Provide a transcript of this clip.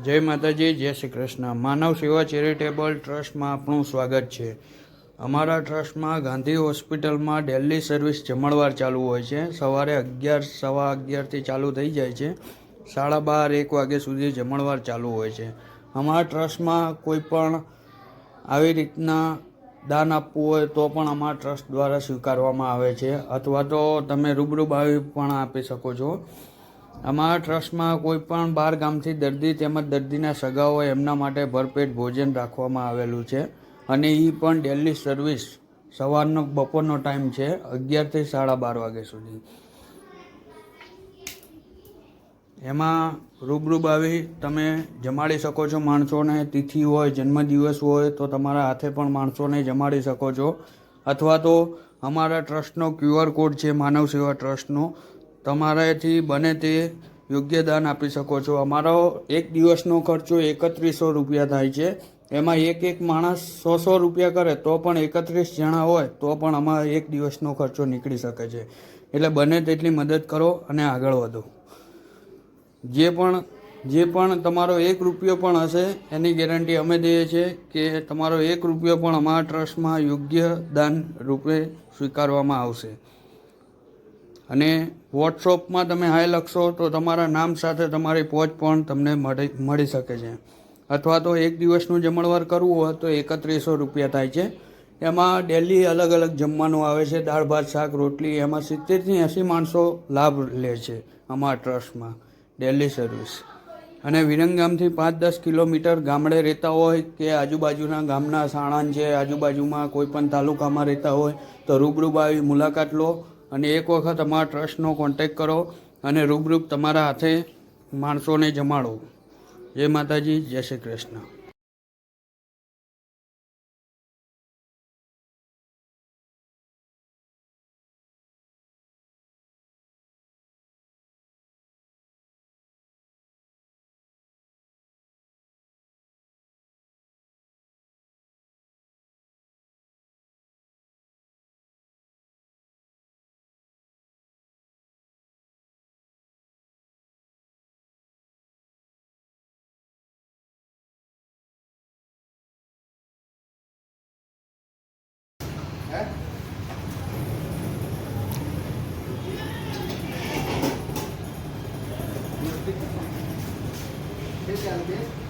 જય માતાજી, જય શ્રી કૃષ્ણ. માનવ સેવા ચેરિટેબલ ટ્રસ્ટમાં આપનું સ્વાગત છે. અમારા ટ્રસ્ટમાં ગાંધી હોસ્પિટલમાં ડેલી સર્વિસ જમણવાર ચાલુ હોય છે. સવારે અગિયાર, સવા અગિયારથી ચાલુ થઈ જાય છે. સાડા બાર, એક વાગ્યા સુધી જમણવાર ચાલુ હોય છે. અમારા ટ્રસ્ટમાં કોઈ પણ આવી રીતના દાન આપવું હોય તો પણ અમારા ટ્રસ્ટ દ્વારા સ્વીકારવામાં આવે છે. અથવા તો તમે રૂબરૂ આવી પણ આપી શકો છો. અમારા ટ્રસ્ટમાં કોઈ પણ બાર ગામથી દર્દી તેમજ દર્દીના સગાઓ એમના માટે ભરપેટ ભોજન રાખવામાં આવેલું છે. અને એ પણ ડેલી સર્વિસ સવારનો, બપોરનો ટાઈમ છે, અગિયારથી સાડા બાર વાગ્યા સુધી. એમાં રૂબરૂબ આવી તમે જમાડી શકો છો માણસોને, તિથિ હોય, જન્મદિવસ હોય, તો તમારા હાથે પણ માણસોને જમાડી શકો છો. અથવા તો અમારા ટ્રસ્ટનો ક્યુઆર કોડ છે, માનવ સેવા ટ્રસ્ટનો. તમારાથી બને તે યોગ્ય દાન આપી શકો છો. અમારો એક દિવસનો ખર્ચો એકત્રીસો રૂપિયા થાય છે. એમાં એક એક માણસ સો સો રૂપિયા કરે તો પણ એકત્રીસ જણા હોય તો પણ અમારા એક દિવસનો ખર્ચો નીકળી શકે છે. એટલે બને તેટલી મદદ કરો અને આગળ વધો. જે પણ જે પણ તમારો એક રૂપિયો પણ હશે એની ગેરંટી અમે દઈએ છીએ કે તમારો એક રૂપિયો પણ અમારા ટ્રસ્ટમાં યોગ્ય દાન રૂપે સ્વીકારવામાં આવશે. અને વોટ્સઅપમાં તમે હાય લખશો તો તમારા નામ સાથે તમારી પહોંચ પણ તમને મળી મળી શકે છે. અથવા તો એક દિવસનું જમણવાર કરવું હોય તો એકત્રીસો રૂપિયા થાય છે. એમાં ડેલી અલગ અલગ જમવાનું આવે છે. દાળ, ભાત, શાક, રોટલી, એમાં સિત્તેરથી એંસી માણસો લાભ લે છે અમારા ટ્રસ્ટમાં. Daily service. અને વિરંગામથી પાંચ દસ કિલોમીટર ગામડે રહેતા હોય કે આજુબાજુના ગામના સાણંદ છે, આજુબાજુમાં કોઈ પણ તાલુકામાં રહેતા હોય તો રૂબરૂબ આવી મુલાકાત લો. અને એક વખત અમારા ટ્રસ્ટનો કોન્ટેક કરો અને રૂબરૂપ તમારા હાથે માણસોને જમાડો. જય માતાજી, જય શ્રી કૃષ્ણ. હે ચાલતી